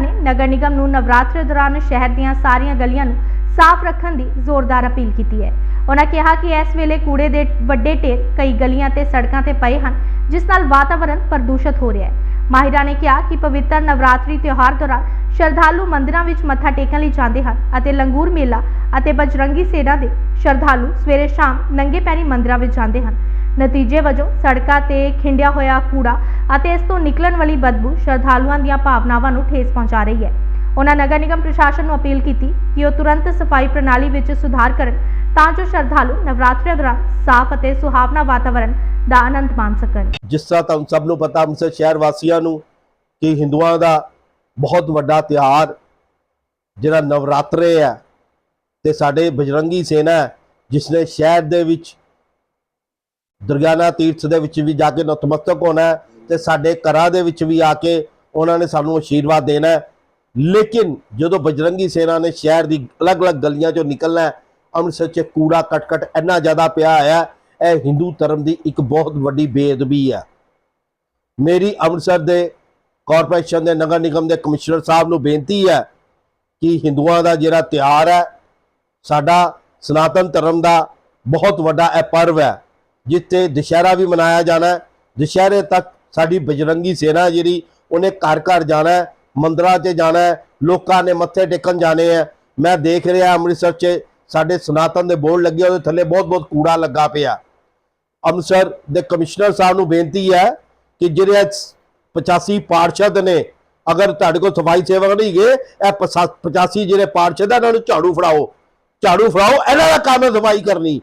ਨੇ ਨਗਰ ਨਿਗਮ ਨੂੰ ਨਵਰਾਤਰੀ ਦੌਰਾਨ ਸ਼ਹਿਰ ਦੀਆਂ ਸਾਰੀਆਂ ਗਲੀਆਂ ਨੂੰ ਸਾਫ਼ ਰੱਖਣ ਦੀ ਜ਼ੋਰਦਾਰ ਅਪੀਲ ਕੀਤੀ ਹੈ। ਉਹਨਾਂ ਕਿਹਾ ਕਿ ਇਸ ਵੇਲੇ ਕੂੜੇ ਦੇ ਵੱਡੇ ਢੇਰ ਕਈ ਗਲੀਆਂ ਤੇ ਸੜਕਾਂ ਤੇ ਪਏ ਹਨ, ਜਿਸ ਨਾਲ ਵਾਤਾਵਰਣ ਪ੍ਰਦੂਸ਼ਿਤ ਹੋ ਰਿਹਾ ਹੈ। ਮਾਹਿਰਾਂ ਨੇ ਕਿਹਾ ਕਿ ਪਵਿੱਤਰ ਨਵਰਾਤਰੀ ਤਿਉਹਾਰ ਦੌਰਾਨ ਸ਼ਰਧਾਲੂ ਮੰਦਿਰਾਂ ਵਿੱਚ ਮੱਥਾ ਟੇਕਣ ਲਈ ਜਾਂਦੇ ਹਨ ਅਤੇ ਲੰਗੂਰ ਮੇਲਾ ਅਤੇ ਬਜਰੰਗੀ ਸੇਨਾ ਦੇ ਸ਼ਰਧਾਲੂ ਸਵੇਰੇ ਸ਼ਾਮ ਨੰਗੇ ਪੈਰੀ ਮੰਦਿਰਾਂ ਵਿੱਚ ਜਾਂਦੇ ਹਨ। ਨਤੀਜੇ ਵਜੋਂ ਸੜਕਾਂ ਤੇ ਖਿੰਡਿਆ ਹੋਇਆ ਕੂੜਾ ਅਤੇ ਇਸ ਤੋਂ ਨਿਕਲਣ ਵਾਲੀ ਬਦਬੂ ਸ਼ਰਧਾਲੂਆਂ ਦੀਆਂ ਭਾਵਨਾਵਾਂ ਨੂੰ ਠੇਸ ਪਹੁੰਚਾ ਰਹੀ ਹੈ। ਉਹਨਾਂ ਨਗਰ ਨਿਗਮ ਪ੍ਰਸ਼ਾਸਨ ਨੂੰ ਅਪੀਲ ਕੀਤੀ ਕਿ ਉਹ ਤੁਰੰਤ ਸਫ਼ਾਈ ਪ੍ਰਣਾਲੀ ਵਿੱਚ ਸੁਧਾਰ ਕਰਨ ਤਾਂ ਜੋ ਸ਼ਰਧਾਲੂ ਨਵਰਾਤਰੀ ਦੌਰਾਨ ਸਾਫ਼ ਅਤੇ ਸੁਹਾਵਣਾ ਵਾਤਾਵਰਣ ਦਾ ਆਨੰਦ ਮਾਣ ਸਕਣ। ਜਿਸ ਤਰ੍ਹਾਂ ਤੁਹਾਨੂੰ ਸਭ ਨੂੰ ਪਤਾ ਅੰਮ੍ਰਿਤਸਰ ਸ਼ਹਿਰ ਵਾਸੀਆਂ ਨੂੰ ਕਿ ਹਿੰਦੂਆਂ ਦਾ ਬਹੁਤ ਵੱਡਾ ਤਿਉਹਾਰ ਜਿਹੜਾ ਨਵਰਾਤਰੇ ਹੈ ਤੇ ਸਾਡੇ ਬਜਰੰਗੀ ਸੈਨਾ ਹੈ, ਜਿਸ ਨੇ ਸ਼ਹਿਰ ਦੇ ਵਿੱਚ ਦੁਰਗਿਆਨਾ ਤੀਰਥ ਦੇ ਵਿੱਚ ਵੀ ਜਾ ਕੇ ਨਤਮਸਤਕ ਹੋਣਾ ਹੈ ਤੇ ਸਾਡੇ ਘਰਾਂ ਦੇ ਵਿੱਚ ਵੀ ਆ ਕੇ ਉਹਨਾਂ ਨੇ ਸਾਨੂੰ ਆਸ਼ੀਰਵਾਦ ਦੇਣਾ ਲੇਕਿਨ ਜਦੋਂ ਬਜਰੰਗੀ ਸੈਨਾ ਨੇ ਸ਼ਹਿਰ ਦੀ ਅਲੱਗ-ਅਲੱਗ ਗਲੀਆਂ ਚੋਂ ਨਿਕਲਣਾ ਅੰਮ੍ਰਿਤਸਰ 'ਚ ਕੂੜਾ ਕਟਕਟ ਇੰਨਾ ਜ਼ਿਆਦਾ ਪਿਆ ਹੋਇਆ ਹੈ, ਇਹ ਹਿੰਦੂ ਧਰਮ ਦੀ ਇੱਕ ਬਹੁਤ ਵੱਡੀ ਬੇਅਦਬੀ ਹੈ। ਮੇਰੀ ਅੰਮ੍ਰਿਤਸਰ ਦੇ ਕਾਰਪੋਰੇਸ਼ਨ ਦੇ ਨਗਰ ਨਿਗਮ ਦੇ ਕਮਿਸ਼ਨਰ ਸਾਹਿਬ ਨੂੰ ਬੇਨਤੀ ਹੈ ਕਿ ਹਿੰਦੂਆਂ ਦਾ ਜਿਹੜਾ ਤਿਉਹਾਰ ਹੈ, ਸਾਡਾ ਸਨਾਤਨ ਧਰਮ ਦਾ ਬਹੁਤ ਵੱਡਾ ਇਹ ਪਰਵ ਹੈ। ਜਿੱਥੇ ਦੁਸ਼ਹਿਰਾ ਵੀ ਮਨਾਇਆ ਜਾਣਾ ਦੁਸ਼ਹਿਰੇ ਤੱਕ ਸਾਡੀ ਬਜਰੰਗੀ ਸੇਨਾ ਜਿਹੜੀ, ਉਹਨੇ ਘਰ ਘਰ ਜਾਣਾ ਮੰਦਰਾਂ 'ਚ ਜਾਣਾ ਲੋਕਾਂ ਨੇ ਮੱਥੇ ਟੇਕਣ ਜਾਣੇ ਹੈ। ਮੈਂ ਦੇਖ ਰਿਹਾ ਅੰਮ੍ਰਿਤਸਰ 'ਚ ਸਾਡੇ ਸਨਾਤਨ ਦੇ ਬੋਰਡ ਲੱਗੇ ਉਹਦੇ ਥੱਲੇ ਬਹੁਤ ਬਹੁਤ ਕੂੜਾ ਲੱਗਾ ਪਿਆ। ਅੰਮ੍ਰਿਤਸਰ ਦੇ ਕਮਿਸ਼ਨਰ ਸਾਹਿਬ ਨੂੰ ਬੇਨਤੀ ਹੈ ਕਿ ਜਿਹੜੇ 85 ਪਾਰਸ਼ਦ ਨੇ, ਅਗਰ ਤੁਹਾਡੇ ਕੋਲ ਸਫ਼ਾਈ ਸੇਵਕ ਨਹੀਂ ਗਏ ਇਹ 85 ਜਿਹੜੇ ਪਾਰਸ਼ਦ ਆ, ਇਹਨਾਂ ਨੂੰ ਝਾੜੂ ਫੜਾਓ। ਝਾੜੂ ਫੜਾਓ, ਇਹਨਾਂ ਦਾ ਕੰਮ ਹੈ ਸਫ਼ਾਈ ਕਰਨੀ।